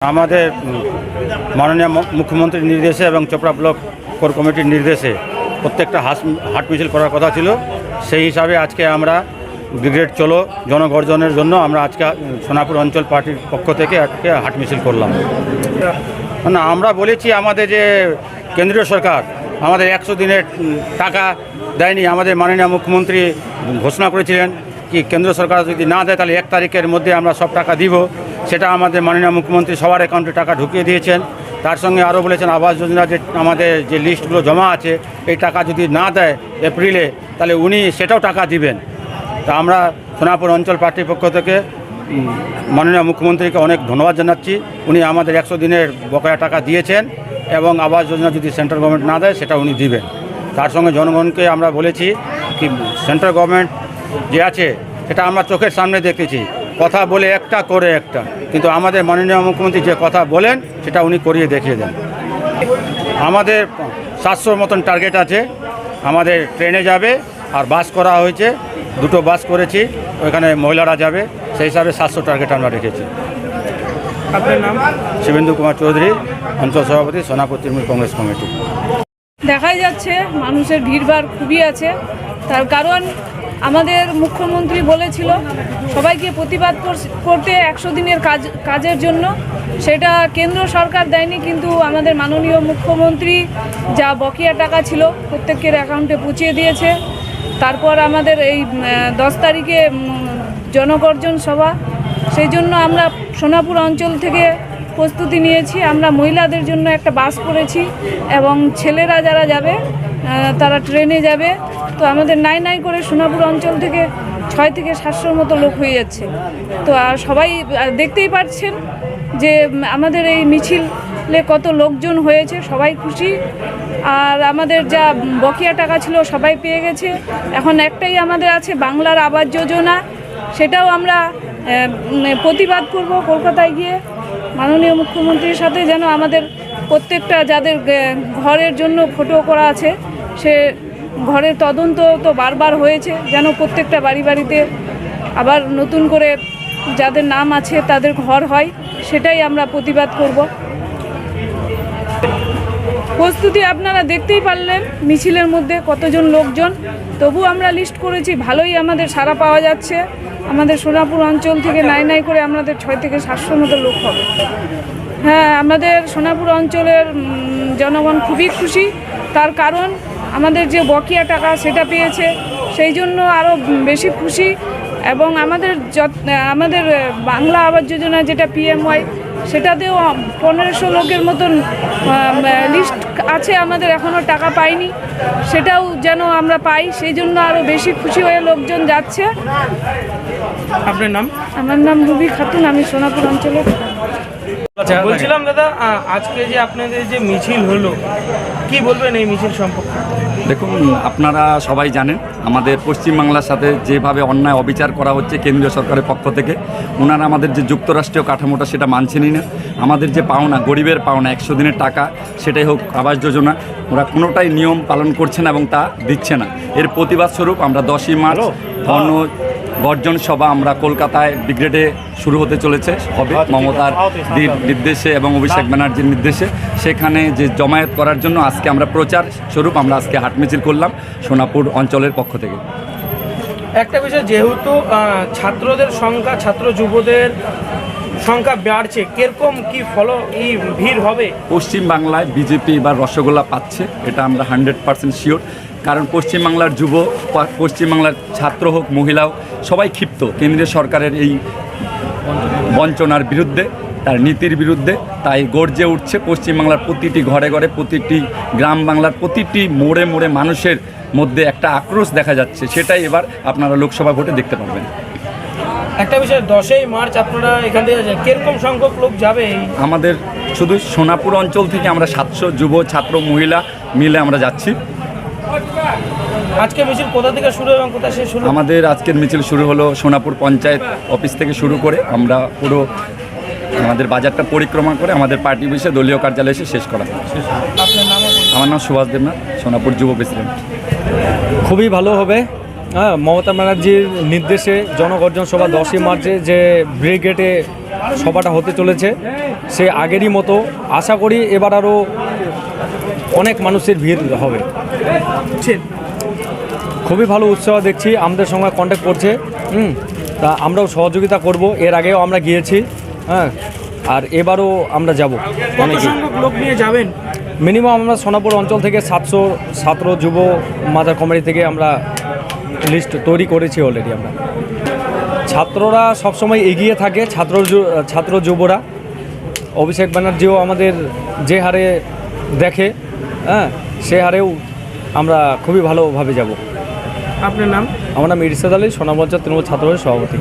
আমাদের মাননীয় মুখ্যমন্ত্রীর নির্দেশে এবং চোপড়া ব্লক কোর কমিটির নির্দেশে প্রত্যেকটা হাস হাট মিছিল করার কথা ছিল। সেই হিসাবে আজকে আমরা ব্রিগেড চলো, জনগর্জনের জন্য আমরা আজকে সোনাপুর অঞ্চল পার্টির পক্ষ থেকে আজকে হাট মিছিল করলাম। না, আমরা বলেছি আমাদের যে কেন্দ্রীয় সরকার আমাদের একশো দিনের টাকা দেয়নি, আমাদের মাননীয় মুখ্যমন্ত্রী ঘোষণা করেছিলেন। কি কেন্দ্র সরকার যদি না দেয়, তাহলে এক তারিখের মধ্যে আমরা সব টাকা দিব। সেটা আমাদের মাননীয় মুখ্যমন্ত্রী সবার অ্যাকাউন্টে টাকা ঢুকিয়ে দিয়েছেন। তার সঙ্গে আরও বলেছেন, আবাস যোজনা যে আমাদের যে লিস্টগুলো জমা আছে, এই টাকা যদি না দেয় এপ্রিলে তাহলে উনি সেটাও টাকা দিবেন। তা আমরা সোনাপুর অঞ্চল পার্টির পক্ষ থেকে মাননীয় মুখ্যমন্ত্রীকে অনেক ধন্যবাদ জানাচ্ছি। উনি আমাদের একশো দিনের বকেয়া টাকা দিয়েছেন এবং আবাস যোজনা যদি সেন্ট্রাল গভর্নমেন্ট না দেয়, সেটা উনি দিবেন। তার সঙ্গে জনগণকে আমরা বলেছি কি, সেন্ট্রাল গভর্নমেন্ট যে আছে সেটা আমরা চোখের সামনে দেখেছি। কথা বলে একটা করে একটা। কিন্তু আমাদের মাননীয় মুখ্যমন্ত্রী যে কথা বলেন সেটা উনি করিয়ে দেখিয়ে দেন। আমাদের সাতশোর মতন টার্গেট আছে। আমাদের ট্রেনে যাবে আর বাস করা হয়েছে। দুটো বাস করেছি ওইখানে মহিলারা যাবে। সেই হিসাবে সাতশো টার্গেট আমরা রেখেছি। আপনার নাম? শিবেন্দু কুমার চৌধুরী অঞ্চল সভাপতি সোনাপুর তৃণমূল কংগ্রেস কমিটি। দেখাই যাচ্ছে মানুষের ভিড়ভাড় খুবই আছে। তার কারণ আমাদের মুখ্যমন্ত্রী বলেছিল, সবাইকে প্রতিবাদ কর- করতে একশো দিনের কাজ, কাজের জন্য। সেটা কেন্দ্র সরকার দেয়নি, কিন্তু আমাদের মাননীয় মুখ্যমন্ত্রী যা বকেয়া টাকা ছিল প্রত্যেকের অ্যাকাউন্টে পৌঁছিয়ে দিয়েছে। তারপর আমাদের এই দশ তারিখে জনগর্জন সভা। সেই জন্য আমরা সোনাপুর অঞ্চল থেকে প্রস্তুতি নিয়েছি। আমরা মহিলাদের জন্য একটা বাস করেছি এবং ছেলেরা যারা যাবে তারা ট্রেনে যাবে। তো আমাদের নাই নাই করে সোনাপুর অঞ্চল থেকে ছয় থেকে সাতশোর মতো লোক হয়ে যাচ্ছে। তো আর সবাই দেখতেই পাচ্ছেন যে আমাদের এই মিছিলে কত লোকজন হয়েছে, সবাই খুশি। আর আমাদের যা বকেয়া টাকা ছিল, সবাই পেয়ে গেছে। এখন একটাই আমাদের আছে, বাংলার আবাস যোজনা। সেটাও আমরা প্রতিবাদ করব কলকাতায় গিয়ে। মাননীয় মুখ্যমন্ত্রীর সাথে যেন আমাদের প্রত্যেকটা যাদের ঘরের জন্য ফটো করা আছে সে ঘরের তদন্ত তো বারবার হয়েছে, যেন প্রত্যেকটা বাড়ি বাড়িতে আবার নতুন করে যাদের নাম আছে তাদের ঘর হয়, সেটাই আমরা প্রতিবাদ করব। প্রস্তুতি আপনারা দেখতেই পারলেন, মিছিলের মধ্যে কতজন লোকজন, তবু আমরা লিস্ট করেছি, ভালোই আমাদের সাড়া পাওয়া যাচ্ছে। আমাদের সোনাপুর অঞ্চল থেকে নাই নাই করে আমাদের ছয় থেকে সাতশো মতো লোক হবে। হ্যাঁ আমাদের সোনাপুর অঞ্চলের জনগণ খুবই খুশি। তার কারণ আমাদের যে বকেয়া টাকা সেটা পেয়েছে সেই জন্য আরও বেশি খুশি এবং আমাদের যত- আমাদের বাংলা আবাস যোজনা যেটা পিএমওয়াই সেটাতেও পনেরোশো লোকের মতন লিস্ট আছে আমাদের এখনও টাকা পাইনি। সেটাও যেন আমরা পাই সেই জন্য আরও বেশি খুশি হয়ে লোকজন যাচ্ছে। আপনার নাম? আমার নাম রুবি খাতুন আমি সোনাপুর অঞ্চলের। বলছিলাম দাদা আজকে যে আপনাদের যে মিছিল হলো কি বলবেন এই মিছিল সম্পর্কে? দেখুন আপনারা সবাই জানেন আমাদের পশ্চিমবাংলার সাথে যেভাবে অন্যায় অবিচার করা হচ্ছে কেন্দ্রীয় সরকারের পক্ষ থেকে ওনারা আমাদের যে যুক্তরাষ্ট্রীয় কাঠামোটা সেটা মানছেনই না। আমাদের যে পাওনা গরিবের পাওনা একশো দিনের টাকা সেটাই হোক আবাস যোজনা ওরা কোনোটাই নিয়ম পালন করছে না এবং তা দিচ্ছে না। এর প্রতিবাদ স্বরূপ আমরা দশই মার্চ গণ গর্জন সভা আমরা কলকাতায় ব্রিগেডে শুরু হতে চলেছে হবে মমতার নির্দেশে এবং অভিষেক ব্যানার্জির নির্দেশে। সেখানে যে জমায়েত করার জন্য আজকে আমরা প্রচার স্বরূপ আমরা আজকে হাট মিছিল করলাম সোনাপুর অঞ্চলের পক্ষ থেকে। একটা বিষয় যেহেতু ছাত্রদের সংখ্যা ছাত্র যুবদের সংখ্যা বাড়ছে, কীরকম কি ফলো এই ভিড় হবে? পশ্চিম বাংলায় বিজেপি এবার রসগোল্লা পাচ্ছে, এটা আমরা হান্ড্রেড পার্সেন্ট শিওর। কারণ পশ্চিমবাংলার যুব, পশ্চিমবাংলার ছাত্র হোক মহিলা হোক সবাই ক্ষিপ্ত। কেন্দ্রীয় সরকারের এই বঞ্চনার বিরুদ্ধে, তার নীতির বিরুদ্ধে, তাই গর্জে উঠছে পশ্চিমবাংলার প্রতিটি ঘরে ঘরে, প্রতিটি গ্রাম বাংলার প্রতিটি মোড়ে মোড়ে মানুষের মধ্যে একটা আক্রোশ দেখা যাচ্ছে। সেটাই এবার আপনারা লোকসভা ভোটে দেখতে পারবেন। একটা বিষয় দশই মার্চ আপনারা এখান থেকে কীরকম সংখ্যক লোক যাবে আমাদের শুধু সোনাপুর অঞ্চল থেকে আমরা সাতশো যুব ছাত্র মহিলা মিলে আমরা যাচ্ছি। আজকে মিছিল কোথা থেকে শুরু এবং কোথা শেষ হলো? আমাদের আজকের মিছিল শুরু হলো সোনাপুর পঞ্চায়েত অফিস থেকে শুরু করে আমরা পুরো আমাদের বাজারটা পরিক্রমা করে আমাদের পার্টি অফিসে দলীয় কার্যালয়ে এসে শেষ করা। আমার নাম সুভাষ দেবনাথ সোনাপুর যুব প্রেসিডেন্ট। খুবই ভালো হবে। হ্যাঁ মমতা ব্যানার্জির নির্দেশে জনগর্জন সভা দশই মার্চে যে ব্রিগেডে সভাটা হতে চলেছে সে আগেরই মতো আশা করি এবার আরও অনেক মানুষের ভিড় হবে। খুবই ভালো উৎসাহ দেখছি আমাদের সঙ্গে কন্ট্যাক্ট করছে হুম তা আমরাও সহযোগিতা করব এর আগেও আমরা গিয়েছি হ্যাঁ আর এবারও আমরা যাব লোক নিয়ে যাবেন? মিনিমাম আমরা সোনাপুর অঞ্চল থেকে সাতশো ছাত্র যুব মাদার কমিটি থেকে আমরা লিস্ট তৈরি করেছি অলরেডি আমরা। ছাত্ররা সবসময় এগিয়ে থাকে ছাত্র ছাত্র যুবরা। অভিষেক ব্যানার্জিও আমাদের যে হারে দেখে হ্যাঁ সে হারেও আমরা খুবই ভালোভাবে যাব। আপনার নাম? আমার নাম ইরশাদ আলী সোনামঞ্চল তৃণমূল ছাত্র সভাপতি।